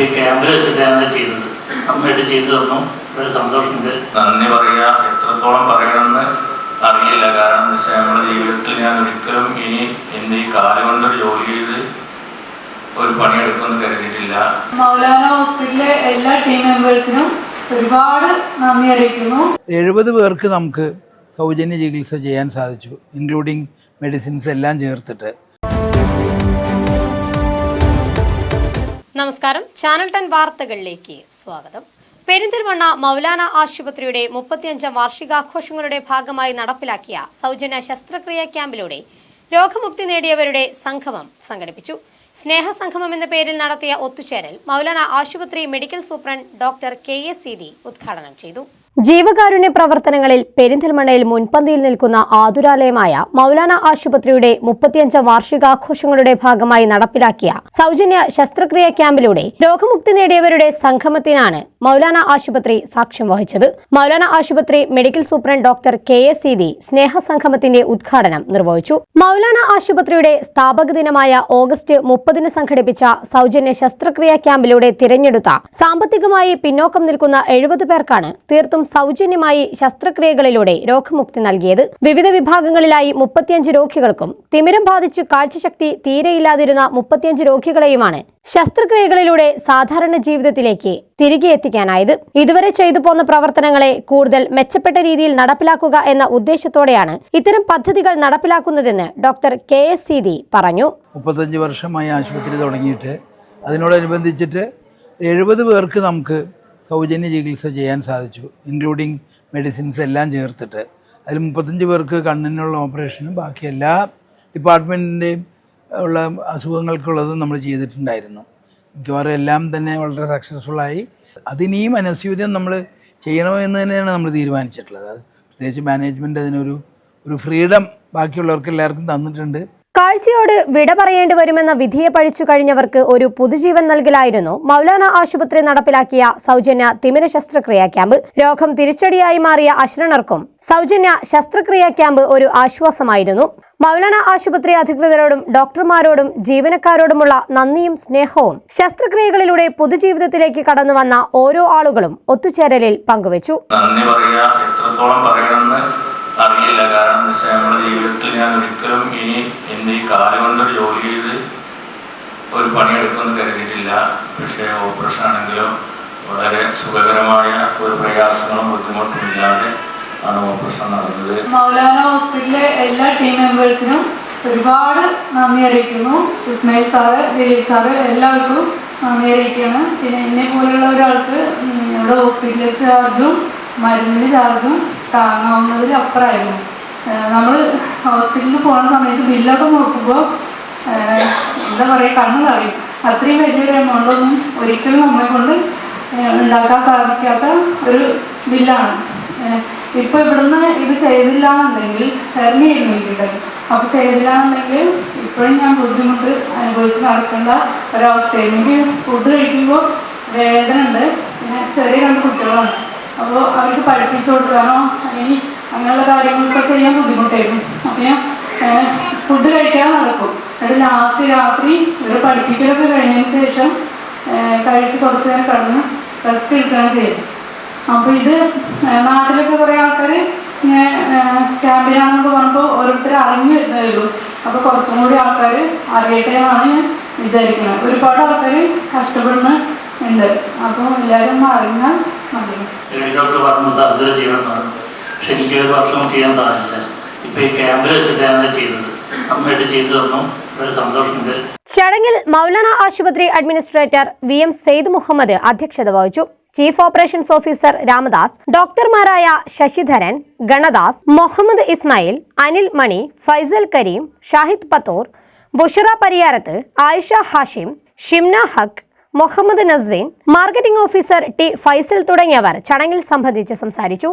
ഈ ക്യാമ്പിൽ വെച്ചിട്ടാണ് ചെയ്തത്. നന്നായിട്ട് ചെയ്തു തന്നു. ഒരു സന്തോഷമുണ്ട്. നന്ദി പറയുക എത്രത്തോളം പറയണമെന്ന് അറിയില്ല. കാരണം എന്ന് വെച്ചാൽ നമ്മുടെ ജീവിതത്തിൽ ഞാൻ ഒരിക്കലും ഇനി എന്റെ ഈ കാലം കൊണ്ടൊരു ജോലി ചെയ്ത് ഒരു പണിയെടുക്കുമെന്ന് കരുതിയിട്ടില്ല. മൗലാന ഹോസ്പിറ്റലിലെ എല്ലാ ടീം മെമ്പേഴ്സിനും ഒരുപാട് നന്ദി അറിയിക്കുന്നു. എഴുപത് പേർക്ക് നമുക്ക് സൗജന്യ ചികിത്സ ചെയ്യാൻ സാധിച്ചു ഇൻക്ലൂഡിങ് മെഡിസിൻസ് എല്ലാം ചേർത്തിട്ട്. നമസ്കാരം. ചാനൽ ടെൻ വാർത്തകളിലേക്ക് സ്വാഗതം. പെരിന്തൽമണ്ണ മൗലാന ആശുപത്രിയുടെ മുപ്പത്തിയഞ്ചാം വാർഷികാഘോഷങ്ങളുടെ ഭാഗമായി നടപ്പിലാക്കിയ സൗജന്യ ശസ്ത്രക്രിയാ ക്യാമ്പിലൂടെ രോഗമുക്തി നേടിയവരുടെ സംഗമം സംഘടിപ്പിച്ചു. സ്നേഹസംഗമം എന്ന പേരിൽ നടത്തിയ ഒത്തുചേരൽ മൗലാന ആശുപത്രി medical superintendent doctor K S Seethi ഉദ്ഘാടനം ചെയ്തു. ജീവകാരുണ്യ പ്രവർത്തനങ്ങളിൽ പെരിന്തൽമണ്ണയിൽ മുൻപന്തിയിൽ നിൽക്കുന്ന ആതുരാലയമായ മൗലാന ആശുപത്രിയുടെ മുപ്പത്തിയഞ്ചാം വാർഷികാഘോഷങ്ങളുടെ ഭാഗമായി നടപ്പിലാക്കിയ സൗജന്യ ശസ്ത്രക്രിയ ക്യാമ്പിലൂടെ രോഗമുക്തി നേടിയവരുടെ സംഗമത്തിനാണ് മൗലാന ആശുപത്രി സാക്ഷ്യം വഹിച്ചത്. മൗലാന ആശുപത്രി medical superintendent doctor K S Seethi സ്നേഹസംഗമത്തിന്റെ ഉദ്ഘാടനം നിർവഹിച്ചു. മൗലാന ആശുപത്രിയുടെ സ്ഥാപക ദിനമായ ഓഗസ്റ്റ് മുപ്പതിന് സംഘടിപ്പിച്ച സൗജന്യ ശസ്ത്രക്രിയ ക്യാമ്പിലൂടെ തിരഞ്ഞെടുത്ത സാമ്പത്തികമായി പിന്നോക്കം നിൽക്കുന്ന എഴുപത് പേർക്കാണ് തീർത്തും സൗജന്യമായി ശസ്ത്രക്രിയകളിലൂടെ രോഗമുക്തി നൽകിയത്. വിവിധ വിഭാഗങ്ങളിലായി മുപ്പത്തിയഞ്ച് രോഗികൾക്കും തിമിരം ബാധിച്ച് കാഴ്ചശക്തി തീരെയില്ലാതിരുന്ന മുപ്പത്തിയഞ്ച് രോഗികളെയുമാണ് ശസ്ത്രക്രിയകളിലൂടെ സാധാരണ ജീവിതത്തിലേക്ക് തിരികെ എത്തിക്കാനായത്. ഇതുവരെ ചെയ്തു പോന്ന പ്രവർത്തനങ്ങളെ കൂടുതൽ മെച്ചപ്പെട്ട രീതിയിൽ നടപ്പിലാക്കുക എന്ന ഉദ്ദേശത്തോടെയാണ് ഇത്തരം പദ്ധതികൾ നടപ്പിലാക്കുന്നതെന്ന് ഡോക്ടർ കെ എസ് സീതി പറഞ്ഞു. മുപ്പത്തഞ്ച് വർഷമായി ആശുപത്രി തുടങ്ങിയിട്ട് അതിനോടനുബന്ധിച്ചിട്ട് എഴുപത് പേർക്ക് നമുക്ക് സൗജന്യ ചികിത്സ ചെയ്യാൻ സാധിച്ചു ഇൻക്ലൂഡിങ് മെഡിസിൻസ് എല്ലാം ചേർത്തിട്ട്. അതിൽ മുപ്പത്തഞ്ച് പേർക്ക് കണ്ണിനുള്ള ഓപ്പറേഷനും ബാക്കി എല്ലാ ഡിപ്പാർട്ട്മെന്റിന്റെയും ഉള്ള അസുഖങ്ങൾക്കുള്ളതും നമ്മൾ ചെയ്തിട്ടുണ്ടായിരുന്നു. മിക്കവാറും എല്ലാം തന്നെ വളരെ സക്സസ്ഫുള്ളായി അതിനിയും അനസ്യൂതം നമ്മൾ ചെയ്യണമെന്ന് തന്നെയാണ് നമ്മൾ തീരുമാനിച്ചിട്ടുള്ളത്. അത് പ്രത്യേകിച്ച് മാനേജ്മെന്റ് അതിനൊരു ഒരു ഫ്രീഡം ബാക്കിയുള്ളവർക്ക് എല്ലാവർക്കും തന്നിട്ടുണ്ട്. കാഴ്ചയോട് വിട പറയേണ്ടി വരുമെന്ന വിധിയെ പഴിച്ചു കഴിഞ്ഞവർക്ക് ഒരു പുതുജീവൻ നൽകലായിരുന്നു. മൗലാന ആശുപത്രി നടപ്പിലാക്കിയ സൗജന്യ തിമിര ശസ്ത്രക്രിയാ ക്യാമ്പ്. രോഗം തിരിച്ചടിയായി മാറിയ അശ്രണർക്കും സൗജന്യ ശസ്ത്രക്രിയാ ക്യാമ്പ് ഒരു ആശ്വാസമായിരുന്നു. മൗലാന ആശുപത്രി അധികൃതരോടും ഡോക്ടർമാരോടും ജീവനക്കാരോടുമുള്ള നന്ദിയും സ്നേഹവും ശസ്ത്രക്രിയകളിലൂടെ പൊതുജീവിതത്തിലേക്ക് കടന്നു വന്ന ഓരോ ആളുകളും ഒത്തുചേരലിൽ പങ്കുവച്ചു. നന്ദി പറയുക. എത്രത്തോളം പറയണമെന്ന് അറിയില്ല. കാരണം നമ്മുടെ ജീവിതത്തിൽ ഞാൻ ഒരിക്കലും ഇനി എന്റെ കാലം കൊണ്ടൊരു ജോലി ചെയ്ത് ഒരു പണിയെടുക്കുമെന്ന് കരുതിയിട്ടില്ല. പക്ഷേ ഓപ്പറേഷൻ ആണെങ്കിലും വളരെ സുഖകരമായ ഒരു പ്രയാസങ്ങളും ബുദ്ധിമുട്ടും ഇല്ലാതെ ആണ് ഓപ്പറേഷൻ നടന്നത്. മൗലാന ഹോസ്പിറ്റലിലെ എല്ലാ ടീം മെമ്പേഴ്സിനും ഒരുപാട് നന്ദി അറിയിക്കുന്നു. ഇസ്മയിൽ സാറ് ദിലീപ് സാറ് എല്ലാവർക്കും നന്ദി അറിയിക്കുകയാണ്. പിന്നെ എന്നെ പോലെയുള്ള ഒരാൾക്ക് ഇവിടെ ഹോസ്പിറ്റലിലെ ചാർജും മരുന്നിന് ചാർജും താങ്ങാവുന്നതിൽ അപ്പുറമായിരുന്നു നമ്മൾ ഹോസ്പിറ്റലിൽ പോകുന്ന സമയത്ത് ബില്ലൊക്കെ നോക്കുമ്പോൾ എന്താ പറയുക കണ്ണ് കറിയും അത്രയും വലിയൊരു എമൗണ്ടൊന്നും ഒരിക്കലും നമ്മളെ കൊണ്ട് ഉണ്ടാക്കാൻ സാധിക്കാത്ത ഒരു ബില്ലാണ്. ഇപ്പൊ ഇവിടുന്ന് ഇത് ചെയ്തില്ല എന്നുണ്ടെങ്കിൽ ഇവിടെ അപ്പൊ ചെയ്തില്ല എന്നുണ്ടെങ്കിൽ ഇപ്പോഴും ഞാൻ ബുദ്ധിമുട്ട് അനുഭവിച്ച് നടക്കേണ്ട ഒരവസ്ഥയാണ് എനിക്ക് ഫുഡ് കഴിക്കുമ്പോൾ വേദന ഉണ്ട് പിന്നെ ചെറിയ രണ്ട് കുട്ടികളാണ്. അപ്പോൾ അവർക്ക് പഠിപ്പിച്ചു കൊടുക്കാനോ അല്ലെങ്കിൽ അങ്ങനെയുള്ള കാര്യങ്ങളൊക്കെ ചെയ്യാൻ ബുദ്ധിമുട്ടായിരുന്നു. അപ്പം ഫുഡ് കഴിക്കാതെ നടക്കും. അത് ലാസ്റ്റ് രാത്രി ഇവർ പഠിപ്പിക്കലൊക്കെ കഴിഞ്ഞതിന് ശേഷം കഴിച്ച് കുറച്ച് നേരം കടന്ന് റെസ്റ്റ് എടുക്കുകയാണ് ചെയ്യും അപ്പോൾ ഇത് നാട്ടിലൊക്കെ കുറേ ആൾക്കാർ ഇങ്ങനെ ക്യാമ്പിലാണെന്നൊക്കെ പറഞ്ഞപ്പോൾ ഓരോരുത്തർ അറിഞ്ഞു വരുന്നതേ ഉള്ളൂ. അപ്പോൾ കുറച്ചും കൂടി ആൾക്കാർ അറിയട്ടെ എന്നാണ് ഞാൻ വിചാരിക്കുന്നത്. ഒരുപാട് ആൾക്കാർ കഷ്ടപ്പെടുന്ന ഉണ്ട്. അപ്പോൾ എല്ലാവരും ഒന്ന് അറിഞ്ഞാൽ മതി. പക്ഷെ എനിക്ക് ഒരു വർഷം ചെയ്യാൻ സാധിച്ചില്ല. ഇപ്പൊ ഈ ക്യാമ്പിൽ വെച്ചിട്ടാണ് ചെയ്തത്. നന്നായിട്ട് ചെയ്തു തന്നു. ചടങ്ങിൽ മൗലാന ആശുപത്രി administrator V M Sayed Muhammad അധ്യക്ഷത വഹിച്ചു. Chief operations officer Ramadas ഡോക്ടർമാരായ Sasidharan Ganadas Muhammad Ismail Anil Mani Faisal Kareem Shahid Pathur Bushra Pariyarath Ayisha Hashim Shimna Haq Muhammad Nasveen marketing officer T Faisal തുടങ്ങിയവർ ചടങ്ങിൽ സംബന്ധിച്ച് സംസാരിച്ചു.